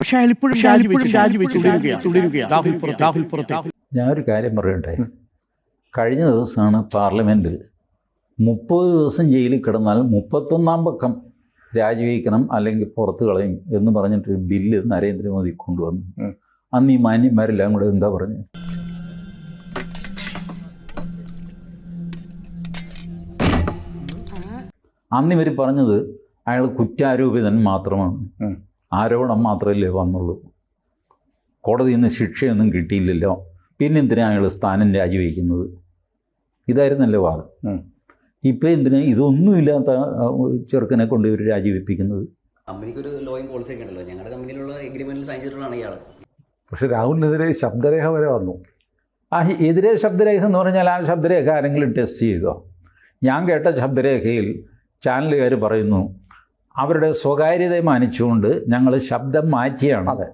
പക്ഷേ അയാളിപ്പോഴും രാജിവെച്ച് രാജിവെച്ച് തുടരുകയാണ് തുടരുകയാണ് രാഹുൽ പുറത്ത് രാഹുൽ പുറത്തേക്ക് ഞാനൊരു കാര്യം പറയട്ടെ? കഴിഞ്ഞ ദിവസമാണ് പാർലമെന്റിൽ മുപ്പത് ദിവസം ജയിലിൽ കിടന്നാൽ മുപ്പത്തൊന്നാം പക്കം രാജിവെക്കണം അല്ലെങ്കിൽ പുറത്ത് കളയും എന്ന് പറഞ്ഞിട്ടൊരു ബില്ല് നരേന്ദ്രമോദി കൊണ്ടുവന്നു. അന്ന് ഈ മാന്യന്മാരെല്ലാം കൂടെ എന്താ പറഞ്ഞു? അന്ന് ഇവർ പറഞ്ഞത് അയാൾ കുറ്റാരോപിതൻ മാത്രമാണ്. ആരോപണം മാത്രമല്ലേ വന്നുള്ളൂ. കോടതിയിൽ നിന്ന് ശിക്ഷയൊന്നും കിട്ടിയില്ലല്ലോ. പിന്നെ എന്തിനാണ് അയാൾ സ്ഥാനം രാജിവെക്കുന്നത്? ഇതായിരുന്നല്ലോ വാദം. ഇപ്പം എന്തിനാ ഇതൊന്നുമില്ലാത്ത ചെറുക്കനെ കൊണ്ട് ഇവർ രാജിവെപ്പിക്കുന്നത്? കമ്പനിക്കൊരു ലോയും പോളിസി ഒക്കെ ഉണ്ടല്ലോ. ഞങ്ങളുടെ കമ്പനിയിലുള്ള എഗ്രിമെന്റിൽ സൈൻ ചെയ്തിട്ടുള്ളതാണ് ഇയാൾ പക്ഷെ രാഹുലിനെതിരെ ശബ്ദരേഖ വരെ വന്നു. ആ എതിരെ ശബ്ദരേഖ എന്ന് പറഞ്ഞാൽ ആ ശബ്ദരേഖ ആരെങ്കിലും ടെസ്റ്റ് ചെയ്തോ? ഞാൻ കേട്ട ശബ്ദരേഖയിൽ ചാനലുകാർ പറയുന്നു അവരുടെ സ്വകാര്യത മാനിച്ചുകൊണ്ട് ഞങ്ങൾ ശബ്ദം മാറ്റിയാണ് അതെ.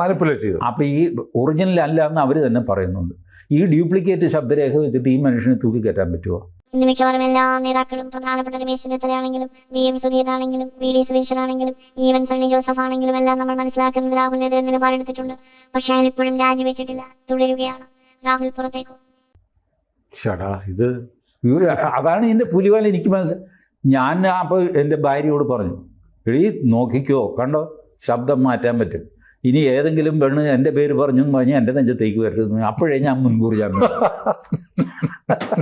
മാനിപ്പുലേറ്റ് ചെയ്തു. അപ്പോൾ ഈ ഒറിജിനൽ അല്ല എന്ന് അവർ തന്നെ പറയുന്നുണ്ട്. ഈ ഡ്യൂപ്ലിക്കേറ്റ് ശബ്ദരേഖ വെച്ചിട്ട് ഈ മനുഷ്യനെ തൂക്കിക്കയറ്റാൻ പറ്റുമോ ഇന്ന് മിക്കവാറും എല്ലാ നേതാക്കളും പ്രധാനപ്പെട്ട രമേശ് ചെന്നിത്തലയാണെങ്കിലും വി എം സുധീരാണെങ്കിലും വി ഡി സതീശനാണെങ്കിലും ഈവൻ സണ്ണി ജോസഫ് ആണെങ്കിലും എല്ലാം നമ്മൾ മനസ്സിലാക്കുന്നത് രാഹുലിനെതിരെ നിലപാടെടുത്തിട്ടുണ്ട്. പക്ഷേ അയാൾ ഇപ്പോഴും രാജിവെച്ചിട്ടില്ല. തുടരുകയാണ്. രാഹുൽ പുറത്തേക്കോ? ഷടാ ഇത് അതാണ് ഇതിന്റെ പുലിവാൽ എനിക്ക് മനസ്സിലായി ഞാൻ അപ്പോൾ എന്റെ ഭാര്യയോട് പറഞ്ഞു എടീ നോക്കിക്കോ കണ്ടോ? ശബ്ദം മാറ്റാൻ പറ്റും. ഇനി ഏതെങ്കിലും പെണ്ണ് എന്റെ പേര് പറഞ്ഞു എന്ന് പറഞ്ഞാൽ എന്റെ നെഞ്ചത്തേക്ക് വരരുത് അപ്പോഴേ ഞാൻ മുൻകൂർ ജാമ്യം